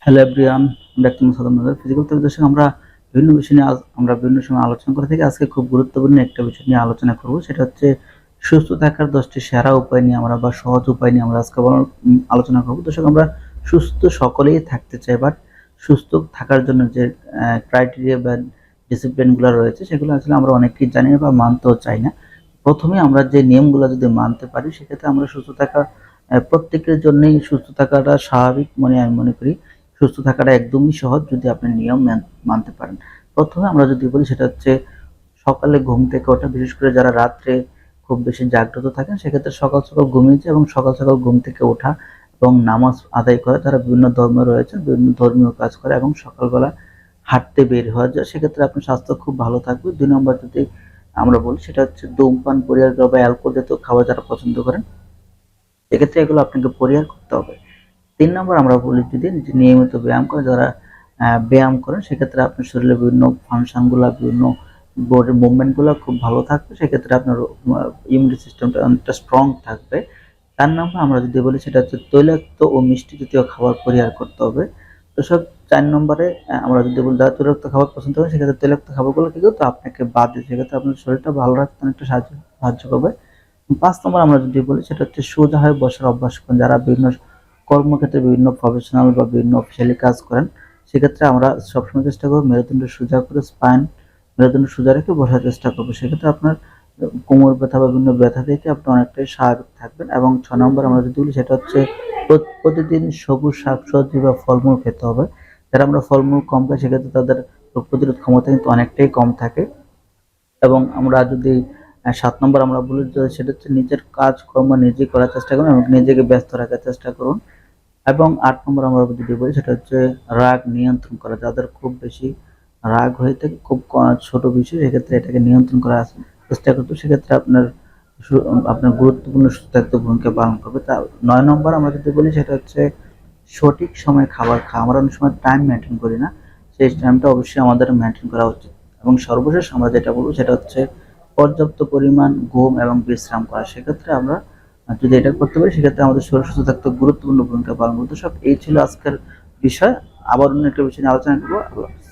Hello everyone doctor মুসাদ নজর physical therapy দর্শক আমরা বিভিন্ন বিষয় নিয়ে আজ- আমরা বিভিন্ন সময় আলোচনা করে থাকি। আজকে খুব গুরুত্বপূর্ণ একটা বিষয় নিয়ে আলোচনা করব। সেটা হচ্ছে সুস্থ থাকার দশটি সেরা উপায় নিয়ে আমরা বা সহজ উপায় নিয়ে আমরা আজকে আলোচনা করব। দর্শক আমরা সুস্থ সকলেই থাকতে চাই বাট সুস্থ থাকার জন্য যে ক্রাইটেরিয়া বা ডিসিপ্লিনগুলো রয়েছে, সেগুলো আসলে আমরা অনেকেই জানি না বা মানতেও চাই না। প্রথমে আমরা যে নিয়মগুলো যদি মানতে পারি, সেক্ষেত্রে আমরা সুস্থ থাকা প্রত্যেকের জন্যই সুস্থ থাকাটা স্বাভাবিক মনে আমি মনে করি। সুস্থ থাকাটা একদমই সহজ যদি আপনি নিয়ম মান- মানতে পারেন। প্রথমে আমরা যদি বলি সেটা হচ্ছে সকালে ঘুম থেকে ওঠা, বিশেষ করে যারা রাত্রে খুব বেশি জাগ্রত থাকেন, সেক্ষেত্রে সকাল সকাল ঘুমিয়েছে এবং সকাল সকাল ঘুম থেকে ওঠা এবং নামাজ আদায় করে তারা বিভিন্ন ধর্ম রয়েছে, বিভিন্ন ধর্মীয় কাজ করে এবং সকালবেলা হাঁটতে বের হওয়া যায়। সেক্ষেত্রে আপনার স্বাস্থ্য খুব ভালো থাকবে। দুই নম্বর যদি আমরা বলি সেটা হচ্ছে ধূমপান, পরিহার করা বা অ্যালকোহল জাতীয় খাবার যারা পছন্দ করেন সেক্ষেত্রে এগুলো আপনাকে পরিহার করতে হবে। তিন নম্বর আমরা বলি যদি নিয়মিত ব্যায়াম করে, যারা ব্যায়াম করেন, সেক্ষেত্রে আপনার শরীরের বিভিন্ন ফাংশনগুলো, বিভিন্ন বডির মুভমেন্টগুলো খুব ভালো থাকবে। সেক্ষেত্রে আপনার ইমিউনিটি সিস্টেমটা অনেকটা স্ট্রং থাকবে। চার নম্বর আমরা যদি বলি, সেটা হচ্ছে তৈলাক্ত ও মিষ্টি জাতীয় খাবার পরিহার করতে হবে। তো সব চার নম্বরে আমরা যদি বলি, যারা তৈলাক্ত খাবার পছন্দ করেন, সেক্ষেত্রে তৈলাক্ত খাবারগুলো কিন্তু তো আপনাকে বাদ দিয়ে সেক্ষেত্রে আপনার শরীরটা ভালো রাখতে অনেকটা সাহায্য সাহায্য করবে। পাঁচ নম্বর আমরা যদি বলি, সেটা হচ্ছে সোজা হয়ে বসার অভ্যাস করেন। যারা বিভিন্ন কর্মক্ষেত্রে বিভিন্ন প্রফেশনাল বা বিভিন্ন অফিসিয়ালি কাজ করেন, সেক্ষেত্রে আমরা সবসময় চেষ্টা করব মেরুদণ্ড সোজা করে স্পাইন মেরুদণ্ড সোজা রেখে বসার চেষ্টা করব। সেক্ষেত্রে আপনার কোমর ব্যথা বা বিভিন্ন ব্যথা থেকে আপনি অনেকটাই স্বাভাবিক থাকবেন। এবং ছ নম্বর আমরা যদি বলি, সেটা হচ্ছে প্রতিদিন সবুজ শাকসবজি বা ফলমূল খেতে হবে। যারা আমরা ফলমূল কম খাই, সেক্ষেত্রে তাদের রোগ প্রতিরোধ ক্ষমতা কিন্তু অনেকটাই কম থাকে। এবং আমরা যদি সাত নম্বর আমরা বলি সেটা হচ্ছে নিজের কাজকর্ম নিজে করার চেষ্টা করুন এবং নিজেকে ব্যস্ত রাখার চেষ্টা করুন। এবং আট নম্বর আমরা যদি বলি, সেটা হচ্ছে রাগ নিয়ন্ত্রণ করা। যাদের খুব বেশি রাগ হয়ে থাকে, খুব ছোট বিষয়, সেক্ষেত্রে এটাকে নিয়ন্ত্রণ করার চেষ্টা করতে সেক্ষেত্রে আপনার আপনার গুরুত্বপূর্ণ একটা ভূমিকা পালন করবে। তা নয় নম্বর আমরা যদি বলি, সেটা হচ্ছে সঠিক সময় খাবার খাওয়া। আমরা অনেক সময় টাইম মেনটেন করি না। সেই টাইমটা অবশ্যই আমাদের মেনটেন করা উচিত। এবং সর্বশেষ আমরা যেটা বলব, সেটা হচ্ছে পর্যাপ্ত পরিমাণ ঘুম এবং বিশ্রাম করা। সেক্ষেত্রে আমরা যদি এটা করতে পারি, সেক্ষেত্রে আমাদের শরীর সুস্থ থাকতে গুরুত্বপূর্ণ ভূমিকা পালন করতে সব এই ছিল আজকের বিষয়। আবার অন্য একটা বিষয় নিয়ে আলোচনা করব।